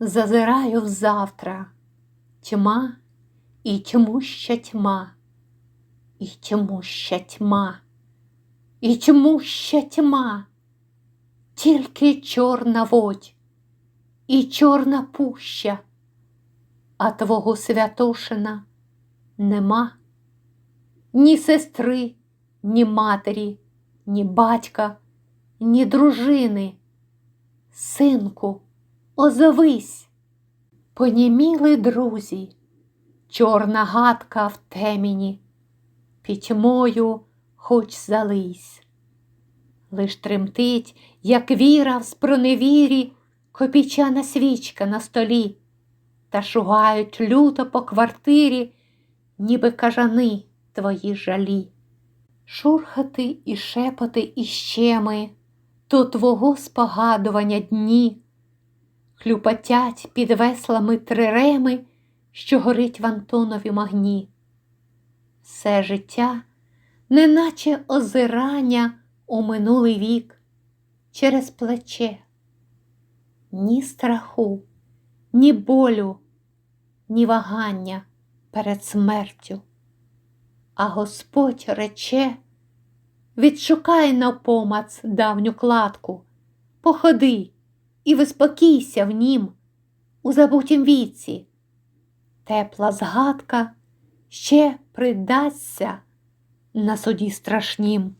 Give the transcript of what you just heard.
зазираю в завтра. Тьма і тьмуща тьма, і тьмуща тьма, і тьмуща тьма, тільки чорна водь і чорна пуща, а твого Святошина нема. Ні сестри, ні матері, ні батька, ні дружини. Синку, озовись, поніміли друзі, чорна гадка в теміні, пітьмою хоч зались. Лиш тремтить, як віра в спроневірі, копійчана свічка на столі, та шугають люто по квартирі, ніби кажани твої жалі. Шурхати і шепоти і щеми, то твого спогадування дні, хлюпотять під веслами триреми, що горить в Антонові магні. Все життя, неначе озирання у минулий вік через плече, ні страху, ні болю, ні вагання перед смертю. А Господь рече, відшукай навпомац давню кладку, походи і виспокійся в нім у забутім віці. Тепла згадка ще придасться на суді страшнім.